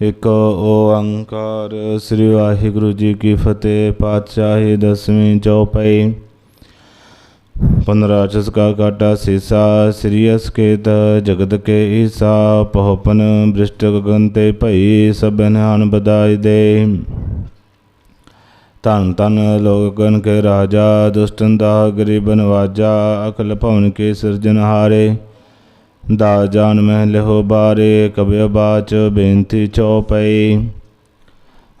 ਇਕ ਓੰਕਾਰ ਸ੍ਰੀ ਵਾਹਿਗੁਰੂ ਜੀ ਕੀ ਫਤਿਹ, ਪਾਤਸ਼ਾਹੀ ਦਸਵੀਂ ਚੌਪਈ। ਪੰਦਰਾ ਚਸਕਾ ਕਾਟਾ ਸੀਸਾ, ਸ੍ਰੀ ਅਸਕੇਤ ਜਗਤ ਕੇ ਈਸਾ, ਪਹੁਪਨ ਬ੍ਰਿਸ਼ਟ ਗਗਨ ਤੇ ਭਈ ਸਭਨ ਹਨ ਬਦਾਈ ਦੇ। ਧੰਨ ਧੰਨ ਲੋਕਨ ਕੇ ਰਾਜਾ, ਦੁਸ਼ਟਨ ਦਾ ਗਰੀਬਨ ਵਾਜਾ, ਅਕਲ ਭਵਨ ਕੇ ਸਿਰਜਨ ਹਾਰੇ। ਦਾ ਜਾਨ ਮਹਿ ਲਿਹੋ ਬਾਰੇ ਕਬਿ ਬਾਚ ਬੇਨਤੀ ਚਉਪਈ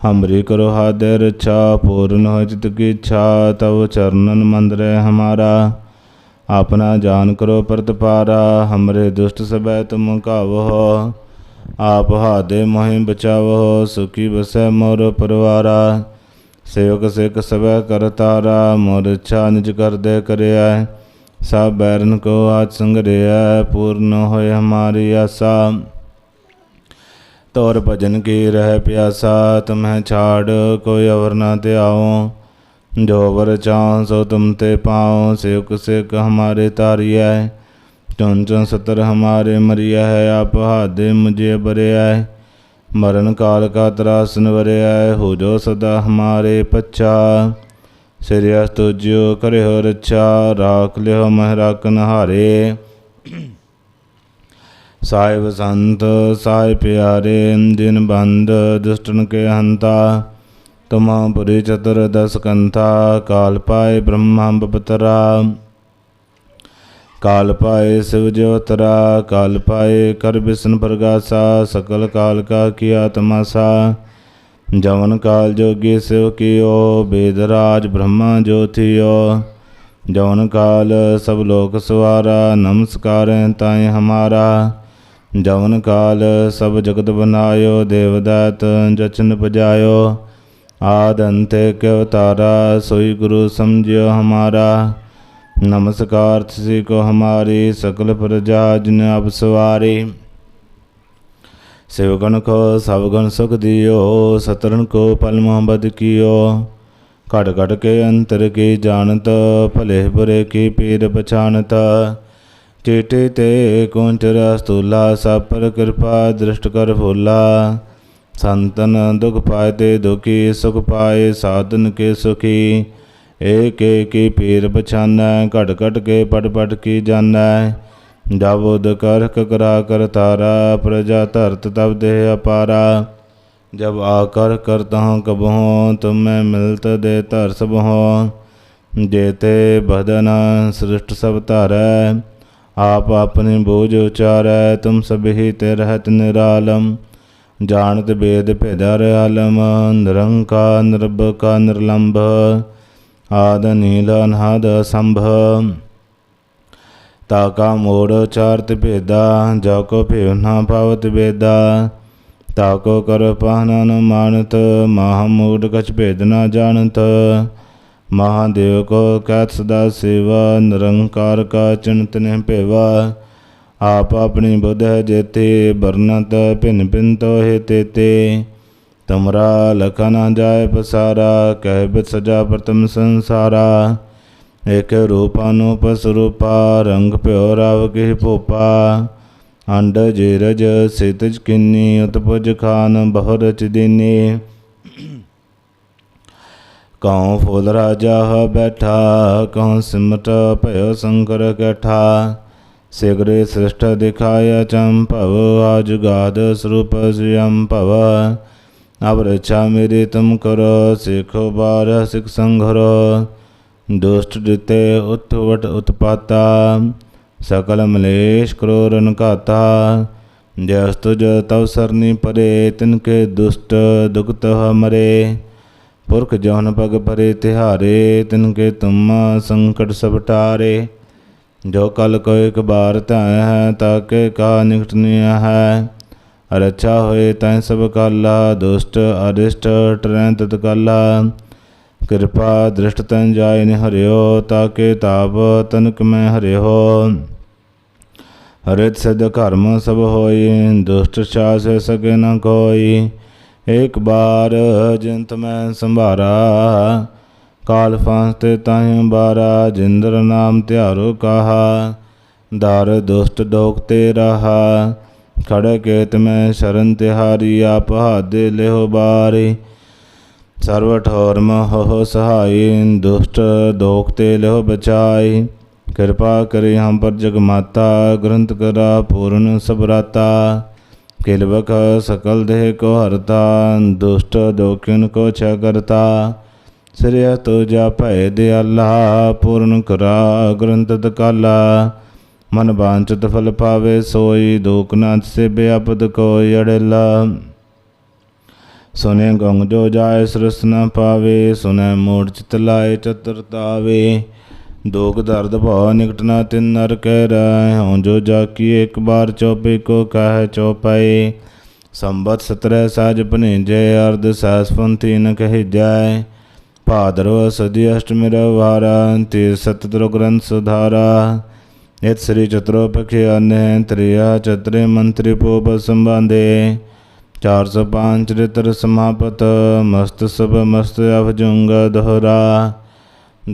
ਹਮਰੀ ਕਰੋ ਹਾਦੇ ਰਛਾ ਪੂਰਨ ਹੋ ਚਿਤ ਕੀ ਇੱਛਾ, ਤਵ ਚਰਨਨ ਮੰਦਰੇ ਹਮਾਰਾ। ਆਪਣਾ ਜਾਨ ਕਰੋ ਪ੍ਰਤਪਾਰਾ, ਹਮਰੇ ਦੁਸ਼ਟ ਸਬੈ ਤੁਮ ਕਾਵੋ। ਆਪ ਹਾਦੇ ਮੋਹਿ ਬਚਾਵੋ, ਸੁਖੀ ਬਸੈ ਮੋਰ ਪਰਵਾਰਾ। ਸੇਵਕ ਸਿਕ ਸਬੈ ਕਰਤਾਰਾ, ਮੋਰ ਇੱਛਾ ਨਿਜ ਕਰਦੇ ਕਰਿਆ ਸਭ ਬੈਰਨ ਕੋ ਆਜ ਸੰਗਰਿਆ ਪੂਰਨ ਹੋਏ ਹਮਾਰੀ ਆਸਾ। ਤੋਰ ਭਜਨ ਕੀ ਰਹਿ ਪਿਆਸਾ, ਤੁਮਹਿ ਛਾੜ ਕੋਈ ਅਵਰ ਨਾ ਤੇ ਆਓ ਜੋ ਵਰ ਚਾਹ, ਸੋ ਤੁਮ ਤੇ ਪਾਓ ਸੇਵਕ ਸਿਕ ਹਮਾਰੇ ਤਾਰਿਆ ਚੁਨ ਚੁਨ ਸਤਰ ਹਮਾਰੇ ਮਰਿਆ ਹੈ ਆਪ ਹਾਦੇ ਮੁਝੇ ਬਰਿਆ ਮਰਨ ਕਾਲ ਕਾ ਤਰਾਸਨ ਵਰਿਆ ਹੋ ਜੋ ਸਦਾ ਹਮਾਰੇ ਪੱਛਾ। ਸ੍ਰੀ ਅਸਤੁਜਿਓ ਕਰਿਓ ਰੱਛਾ, ਰਾਖ ਲਿਓ ਮਹਿ ਰਾਖਨ ਹਾਰੇ ਸਾਹਿਬ ਸੰਤ, ਸਾਹਿਬ ਪਿਆਰੇ, ਦਿਨ ਬੰਦ, ਦੁਸ਼ਟਨ ਕੇ ਹੰਤਾ। ਤੁਮਾ ਪੁਰੀ ਚਤੁਰ ਦਸ ਕੰਥਾ, ਕਾਲ ਪਾਏ ਬ੍ਰਹਮਾ ਬਪਤਰਾ ਕਾਲ ਪਾਏ ਸਿਵ ਜੋਤਰਾ ਕਾਲ ਪਾਏ ਕਰ ਬਿਸ਼ਨ ਪ੍ਰਗਾਸਾ, ਸਕਲ ਕਾਲ ਕਾ ਕੀਆ ਤਮਾਸਾ ਜਮਨ ਕਾਲ ਜੋਗੀ ਸਿਵ ਕੀਓ ਬੇਦਰਾਜ ਬ੍ਰਹਮਾ ਜੋਥਿਓ ਜਮਨ ਕਾਲ ਸਭ ਲੋਕ ਸਵਾਰਾ, ਨਮਸਕਾਰੈ ਤਾਏ ਹਮਾਰਾ। ਜਮਨ ਕਾਲ ਸਭ ਜਗਤ ਬਨਾਇਓ, ਦੇਵਦਾਤ ਜਚਨ ਪਜਾਇਓ। ਆਦ ਅੰਤੇ ਕੇ ਅਵਤਾਰਾ, ਸੋਈ ਗੁਰੂ ਸਮਝਿਓ ਹਮਾਰਾ। ਨਮਸਕਾਰ ਤਸੀ ਕੋ ਹਮਾਰੀ, ਸਕਲ ਪ੍ਰਜਾ ਜਿਨ ਅਬ ਸਵਾਰੀ। ਸਿਵਗਣ ਕੋ ਸਵਗਣ ਸੁਖ ਦਿਓ, ਸਤਰਨ ਕੋ ਪਲ ਮੁਹੰਬਦ ਕੀਓ। ਘਟ ਘਟ ਕੇ ਅੰਤਰ ਕੀ ਜਾਣਤ, ਭਲੇ ਬੁਰੇ ਕੀ ਪੀਰ ਪਛਾਨਤ ਚੇਟੇ ਤੇ ਕੁੰਚ ਰਸ ਤੁਲਾ ਸਭ ਪਰ ਕਿਰਪਾ ਦ੍ਰਿਸ਼ਟ ਕਰ ਫੁੱਲਾ। ਸੰਤਨ ਦੁਖ ਪਾਏ ਤੇ ਦੁਖੀ, ਸੁਖ ਪਾਏ ਸਾਧਨ ਕੇ ਸੁਖੀ। ਏਕ ਏਕ ਕੀ ਪੀਰ ਪਛਾਨੈ ਘਟ ਘਟ ਕੇ ਪਟ ਪਟ ਕੀ ਜਾਣੈ। ਜਬ ਉਦ ਕਰਖ ਕਰਾ ਕਰ ਤਾਰਾ ਪ੍ਰਜਾ ਧਰਤ ਤਬ ਦੇਹ ਅਪਾਰਾ ਜਬ ਆਕਰ ਕਰਤਾ ਕਬਹੁ ਤੁਮੈ ਮਿਲਤ ਦੇ ਧਰ ਸਬਹੁ ਜੇਤੇ ਬਦਨ ਸ੍ਰਿਸ਼ਟ ਸਭ ਧਰੈ ਆਪ ਆਪਣੀ ਬੋਝ ਉਚਾਰੈ ਤੁਮ ਸਭੀ ਤੇ ਰਹਤ ਨਿਰਾਲਮ ਜਾਣਤ ਬੇਦ ਭੇਦਰ ਆਲਮ ਨਿਰੰਕਾਰ ਨਿਰਭਕਾ ਨਿਰਲੰਭ ਆਦ ਨੀਲ ਅਨਹਦ ਸੰਭ ਤਾ ਤਾਕਾ ਮੋੜ ਚਾਰਤ ਭੇਦਾ, ਜਾ ਕੋ ਭੇਵ ਨਾ ਭਾਵਤ ਬੇਦਾ। ਤਾਕੋ ਕਰ ਪਾਹਨਾ ਨ ਮਾਨਤ ਮਹਾ ਮੂੜ ਕਛ ਭੇਦ ਨਾ ਜਾਣਤ। ਮਹਾਦੇਵ ਕੋ ਕਹਿਤ ਸਦਾ ਸੇਵਾ, ਨਿਰੰਕਾਰ ਕਾ ਚਿੰਤ ਨੇ ਭੇਵਾ। ਆਪ ਆਪਣੀ ਬੁੱਧ ਹੈ ਜੇਤੇ ਬਰਨਤ ਭਿੰਨ ਭਿਨ ਤੋਹਿ ਤੇਤੇ। ਤਮਰਾ ਲਖਾ ਨਾ ਜਾਏ ਪਸਾਰਾ, ਕਹਿ ਬਿਤ ਸਜਾ ਪ੍ਰਤਮ ਸੰਸਾਰਾ। ਇਕ ਰੂਪ ਅਨੂਪ ਸਰੂਪਾ ਰੰਗ ਭਿਓ ਰਵ ਕਿਹ ਭੋਪਾ। ਅੰਡ ਜਿਰਜ ਸਿਤਜ ਕਿੰਨੀ ਉਤਪਜ ਖਾਨ ਬਹੁ ਰਚ ਦਿਨੀ ਕਉ ਫੁਲ ਰਾਜਾ ਹ ਬੈਠਾ, ਕਉ ਸਿਮਟ ਭਇਓ ਸੰਕਰ ਕਠਾ। ਸਿਗਰੇ ਸ੍ਰਿਸ਼ਟ ਦਿਖਾਇ ਚੰਭਵ ਆਜ ਗਾਦ ਸਰੂਪ ਸੁਯੰ ਭਵ। ਅਵਰਛਾ ਮੇਰੇ ਤਮ ਕਰੋ, ਸਿਖ ਬਾਰ ਸਿਖ ਸੰਘਰੋ। ਦੁਸ਼ਟ ਦਿੱਤੇ ਉਤਵਟ ਉਤਪਾਤਾ, ਸਕਲ ਮਲੇਸ਼ ਕਰੋਰ ਅਨਕਾਤਾ ਜਸ ਤੁਜ ਤਵ ਸਰਨੀ ਪਰੇ, ਤਿਨ ਕੇ ਦੁਸ਼ਟ ਦੁਖਤ ਹਮਰੇ। ਪੁਰਖ ਜਹਨ ਪਗ ਪਰੇ ਤਿਹਾਰੇ, ਤਿਨ ਕੇ ਤੁਮ ਸੰਕਟ ਸਭ ਟਾਰੇ। ਜੋ ਕਲ ਕੋ ਇਕ ਬਾਰ ਧੈ ਹੈ, ਤਾ ਕੇ ਕਾ ਨਿਕਟ ਨਿਆ ਹੈ। ਰੱਛਾ ਹੋਏ ਤੈ ਸਭ ਕਾਲਾ, ਦੁਸ਼ਟ ਅਰਿਸ਼ਟ ਟਰੈ ਤਤ ਕਿਰਪਾ ਦ੍ਰਿਸ਼ਟ ਤਨ ਜਾਇ ਨ ਹਰਿਓ, ਤਾਕੇ ਤਾਪ ਤਨਕ ਮੈਂ ਹਰਿਓ। ਹਰਿਤ ਸਿਧ ਕਰਮ ਸਭ ਹੋਈ, ਦੁਸ਼ਟ ਛਾਸ ਸਕੇ ਨ ਕੋਈ। ਇੱਕ ਬਾਰ ਜਿੰਤ ਮੈਂ ਸੰਭਾਰਾ, ਕਾਲ ਫਾਂਸ ਤੇ ਤਾਇ ਬਾਰਾ ਜਿੰਦਰ ਨਾਮ ਧਿਆਰੋ ਕਹਾ। ਦਰ ਦੁਸ਼ਟ ਡੋਕਤੇ ਰਹਾ ਖੜੇ ਕੇਤ ਮੈਂ ਸ਼ਰਨ ਤਿਹਾਰੀ, ਆਪ ਹਾਦੇ ਲਿਓ ਬਾਰੀ। ਸਰਵ ਠੌਰ ਮਹੁ ਸਹਾਈ ਦੁਸ਼ਟ ਦੋਖ ਤੇ ਲਿਓ ਬਚਾਈ। ਕਿਰਪਾ ਕਰੀ ਹਮ ਪਰ ਜਗ ਮਾਤਾ ਗ੍ਰੰਥ ਕਰਾ ਪੂਰਨ ਸਬਰਾਤਾ। ਕਿਲਵਕ ਸਕਲ ਦੇਹ ਕੋ ਹਰਤਾ, ਦੁਸ਼ਟ ਦੋਖਿਨ ਕੋ ਛ ਕਰਤਾ। ਸ੍ਰਿਯ ਜਾ ਭੈ ਦਿਆਲਾ, ਪੂਰਨ ਕਰਾ ਗ੍ਰੰਥ ਤਕਾਲਾ ਮਨ ਬਾਂਚਤ ਫਲ ਪਾਵੇ ਸੋਈ, ਦੁਖ ਨਾਚ ਸੇ ਬਿਆਪਦ ਕੋਈ ਅੜੇਲਾ। ਸੁਨੇ ਗੰਗ ਜੋ ਜਾਏ ਸ੍ਰਿਸ ਨ ਪਾਵੇ ਸੁਨੇ ਮੂੜ ਚਿਤ ਲਾਏ ਚਤੁਰਤਾਵੇ ਦੁਖ ਦਰਦ ਭਉ ਨਿਕਟ ਨਾ ਤਿਨ ਨਰ ਕਹਿ ਰਹਿ ਹਉ ਜੋ ਜਾ ਕੀ ਇੱਕ ਬਾਰ ਚੋਪੇ ਕੋ ਕਹਿ ਚੋਪਈ ਸੰਬਤ ਸਤਰੈ ਸਾਜ ਭਨੇਜੈ, ਅਰਧ ਸਹਸ ਪੰਥੀ ਨ ਕਹਿ ਜਾਏ। ਭਾਦਰਵ ਸਦੀ ਅਸ਼ਟਮੀ ਰਵਾਰਾ ਤੇ ਸਤਿਤ੍ਰ ਗ੍ਰੰਥ ਸੁਧਾਰਾ। ਇਤ ਸ੍ਰੀ ਚਤੁਰੋਪਖੇ ਅਨਹਿ ਤ੍ਰਿਆ ਚਤਰੇ ਮੰਤਰੀ ਪੋਪ ਸੰਬੰਧੇ ਚਾਰ 405 ਚਰਿਤ੍ਰ ਸਮਾਪਤ, ਮਸਤ ਸਭ ਮਸਤ ਅਭਜੁੰਗ ਦੋਹਰਾ।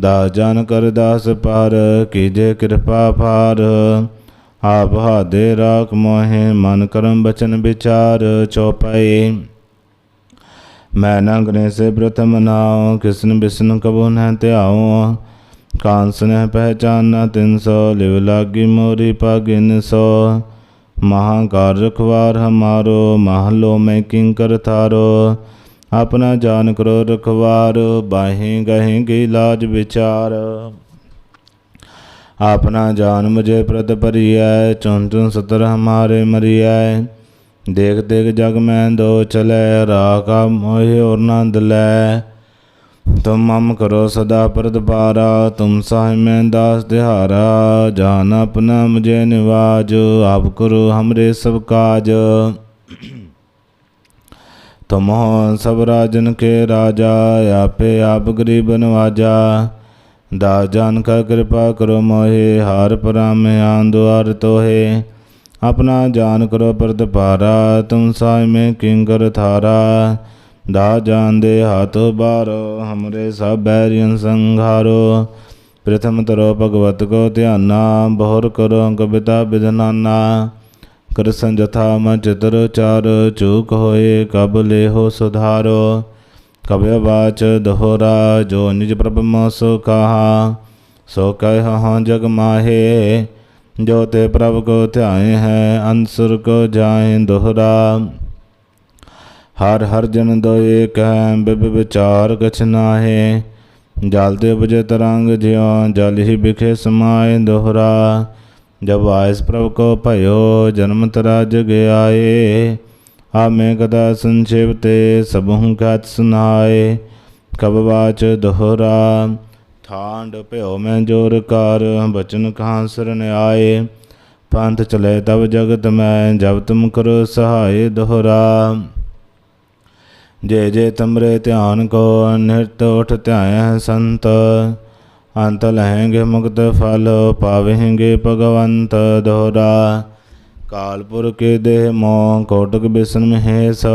ਦਾ ਜਨ ਕਰ ਦਾਸ ਪਰ ਕੀਜੇ ਕਿਰਪਾ ਭਾਰ। ਆਪ ਹਾਦੇ ਰਾਖ ਮੋਹਿ, ਮਨ ਕਰਮ ਬਚਨ ਵਿਚਾਰ, ਚੋਪਈ। ਮੈਂ ਨਗਨੇ ਸੇ ਪ੍ਰਥਮ ਨਾਉ ਕਿਸਨ ਬਿਸਨ ਕਬੋ ਨ ਧਿਆਉ। ਕਾਂਸ ਨੇ ਪਹਿਚਾਨਾ ਤਿਨ ਸੋ, ਲਿਵ ਲਾਗੀ ਮੋਰੀ ਪਾਗਿਨ ਸੋ। ਮਹਾਕਾਰ ਰਖਵਾਰ ਹਮਾਰੋ, ਮਹਲੋ ਮੈਂ ਕਿੰਕਰ ਥਾਰੋ। ਆਪਣਾ ਜਾਨ ਕਰੋ ਰਖਵਾਰ, ਬਾਹੇ ਗਹੇ ਕੀ ਲਾਜ ਵਿਚਾਰ। ਆਪਣਾ ਜਾਨ ਮੁਝੇ ਪ੍ਰਤ ਪਰਿਐ ਚੁਨ ਚੁਨ ਸਤਰ ਹਮਾਰੇ ਮਰਿਐ। ਦੇਖ ਦੇਖ ਜਗ ਮੈਂ ਦੋ ਚਲੇ, ਰਾਖਾ ਮੋਹਿ ਔਰ ਨੰਦ ਲੈ। ਤੁਮ ਮਮ ਕਰੋ ਸਦਾ ਪ੍ਰਦਪਾਰਾ ਤੁਮ ਸਾਹਿ ਮੈਂ ਦਾਸ ਦਿਹਾਰਾ, ਜਾਨ ਆਪਣਾ ਮੁਝੇ ਨਿਵਾਜ, ਆਪ ਕਰੋ ਹਮਰੇ ਸਭ ਕਾਜ। ਤੁਮ ਹੋ ਸਭ ਰਾਜਨ ਕੇ ਰਾਜਾ, ਆਪੇ ਆਪ ਗਰੀਬ ਨਵਾਜਾ। ਦਾ ਜਾਨ ਕਾ ਕਿਰਪਾ ਕਰੋ ਮੋਹੇ, ਹਾਰ ਪਰਾਮੇ ਆਂਦੁਆਰ ਤੋਹੇ। ਆਪਣਾ ਜਾਨ ਕਰੋ ਪ੍ਰਦਪਾਰਾ ਤੁਮ ਸਾਇ ਮੈਂ ਕਿੰਕਰ ਥਾਰਾ। ਦਾ ਜਾਨ ਦੇ ਹੱਥ ਬਾਰੋ, ਹਮਰੇ ਸਭ ਬੈਰੀਨ ਸੰਘਾਰੋ। ਪ੍ਰਥਮ ਤਰੋ ਭਗਵਤ ਕੋ ਧਿਆਨਾ, ਬਹੁਰ ਕਰੋ ਕਵਿਤਾ ਬਿਧਨਾਨਾ ਕਰਸਨ ਜਥਾ ਮਨ ਚਤਰ ਚਾਰ, ਚੂਕ ਹੋਏ ਕਬ ਲੇਹੋ ਸੁਧਾਰੋ। ਕਬਿ ਬਾਚ ਦੋਹਰਾ, ਜੋ ਨਿਜ ਪ੍ਰਭ ਮਸੁ ਕਹਾ ਸੋ ਕਹਿ ਹਾਂ ਜਗ ਮਾਹੇ, ਜੋ ਤੇ ਪ੍ਰਭ ਕੋ ਧਿਆਏ ਹੈ ਅੰਸੁਰ ਕੋ ਜਾਏ ਦੋਹਰਾ। ਹਰ ਹਰ ਜਨ ਦੋਏ ਕਹਿ ਬਿਬ ਵਿਚਾਰ ਕਛ ਨਾਹੇ। ਜਲ ਦੇ ਬਜੇ ਤਰੰਗ ਜਿਉ, ਜਲ ਹੀ ਬਿਖੇ ਸਮਾਏ ਦੋਹਰਾ। ਜਬ ਆਇਸ ਪ੍ਰਭ ਕੋ ਭਇਓ, ਜਨਮ ਤਰਾ ਜਗ ਆਏ। ਆਮੇ ਕਦਾ ਸੰਛੇਪ ਤੇ ਸਭਹੁ ਕਤ ਸੁਨਾਏ। ਕਬ ਵਾਚ ਦੋਹਰਾ। ਠਾਂਡ ਭਇਓ ਮੈਂ ਜੋਰ ਕਰ, ਬਚਨ ਕਹਾਂ ਸਰਨ ਆਏ। ਪੰਥ ਚਲੇ ਤਬ ਜਗਤ ਮੈਂ, ਜਬ ਤੁਮ ਕਰੋ ਸਹਾਏ ਦੋਹਰਾ। ਜੇ ਜੇ ਤਮਰੇ ਧਿਆਨ ਕੋ ਨਿਰਤ ਉਠ ਧਿਆਇ ਸੰਤ, ਅੰਤ ਲਹਿੰਗੇ ਮੁਕਤ ਫਲ ਪਾਵੇਂਗੇ ਭਗਵੰਤ ਦੋਹਰਾ। ਕਾਲਪੁਰ ਕੇ ਦੇਹ ਮੋ ਕੋਟਕ ਬਿਸਨ ਮਹੇਸ਼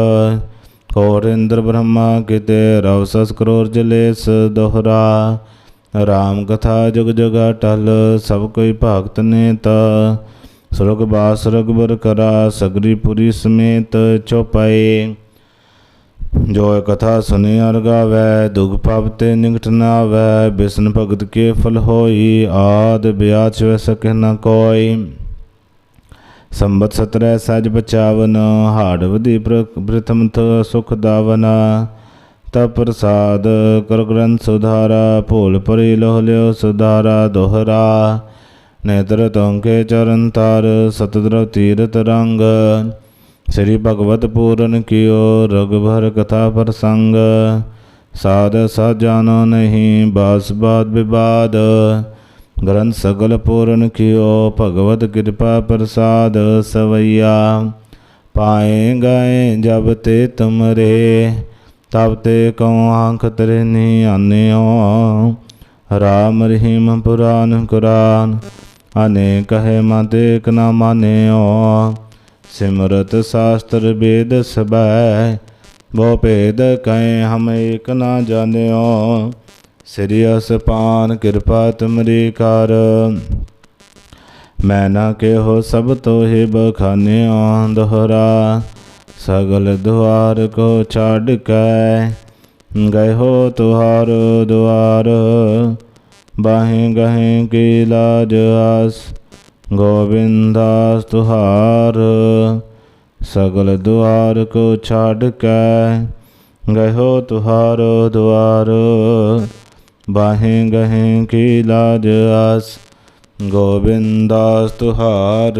ਕੋਟ ਇੰਦਰ ਬ੍ਰਹਮਾ ਕਿਤੇ ਰਵ ਸਸ ਕਰੋਰ ਜਲੇਸ ਦੋਹਰਾ। ਰਾਮ ਕਥਾ ਜੁਗ ਜਗਾ ਟਲ ਸਭ ਕੋਈ ਭਗਤ ਨੇਤ, ਸੁਰਗ ਬਾਸ ਰਗਬਰ ਕਰਾ ਸਗਰੀ ਪੁਰੀ ਸਮੇਤ ਚੋਪਾਏ ਜੋ ਇਹ ਕਥਾ ਸੁਨੇ ਅਰ ਗਾਵੈ, ਦੁਖ ਪਾਪ ਤੇ ਨਿਕਟ ਨਾ ਆਵੈ ਬਿਸਨ ਭਗਤ ਕੇ ਫਲ ਹੋਈ, ਆਦ ਬਿਆਚ ਵੈ ਸਕੈ ਨ ਕੋਈ। ਸੰਬਤ ਸਤਰੈ ਸਜ ਬਚਾਵਨ, ਹਾੜ ਵਧੀ ਪ੍ਰਥਮ ਤ ਸੁਖ ਦਾਵਨ। ਤਾ ਪ੍ਰਸਾਦ ਕਰ ਗ੍ਰੰਥ ਸੁਧਾਰਾ, ਭੋਲ ਪਰੀ ਲੋਹ ਲਿਓ ਸੁਧਾਰਾ, ਦੋਹਰਾ। ਨੇਤਰ ਤੋਂਕੇ ਚਰਨ ਤਾਰ ਸਤਦਰਵ ਤੀਰਤ ਰੰਗ। ਸ੍ਰੀ ਭਗਵਤ ਪੂਰਨ ਕੀਓ ਰਗਭਰ ਕਥਾ ਪ੍ਰਸੰਗ। ਸਾਧ ਸਾਜਾਨੋ ਨਹੀਂ, ਬਾਸ ਬਾਦ ਵਿਵਾਦ। ਗ੍ਰੰਥ ਸਗਲ ਪੂਰਨ ਕੀਓ, ਭਗਵਤ ਕਿਰਪਾ ਪ੍ਰਸਾਦ ਸਵਈਆ। ਪਾਏ ਗਏ ਜਬ ਤੇ ਤੁਮਰੇ ਤਬ ਤੇ ਕਉ ਆਂਖ ਤਰੇ ਨੀ ਰਾਮ ਰਹੀਮ ਪੁਰਾਨ ਕੁਰਾਨ ਅਨੇ ਕਹੇ ਮਤੇ ਇਕ ਨਾ ਮਾਨਿਓ। ਸਿਮਰਤ ਸ਼ਾਸਤਰ ਵੇਦ ਸਭੈ ਬੋ ਭੇਦ ਕਹੇ ਹਮ ਏਕ ਨਾ ਜਾਣਿਓ। ਸ੍ਰੀ ਅਸਪਾਨ ਕਿਰਪਾ ਤੁਮਰੀ ਕਰ। ਮੈਂ ਨਾ ਕਿਹੋ ਸਭ ਤੋਹਿ ਬਖਾਨਿਓ ਦੁਹਰਾ, ਸਗਲ ਦੁਆਰ ਕੋ ਛੱਡ ਕੇ ਗਏ ਹੋ ਤੁਹਾਰ ਦੁਆਰ। ਬਾਹੇ ਗਹੇ ਕੀ ਲਾਜ ਆਸ ਗੋਬਿੰਦਾਸ ਤੁਹਾਰ, ਸਗਲ ਦੁਆਰ ਕੋ ਛੱਡ ਕੇ ਗਏ ਹੋ ਦੁਆਰ। ਬਾਹੇ ਗਹੇ ਕੀ ਲਾਜ ਆਸ, ਗੋਬਿੰਦਾਸ ਤੁਹਾਰ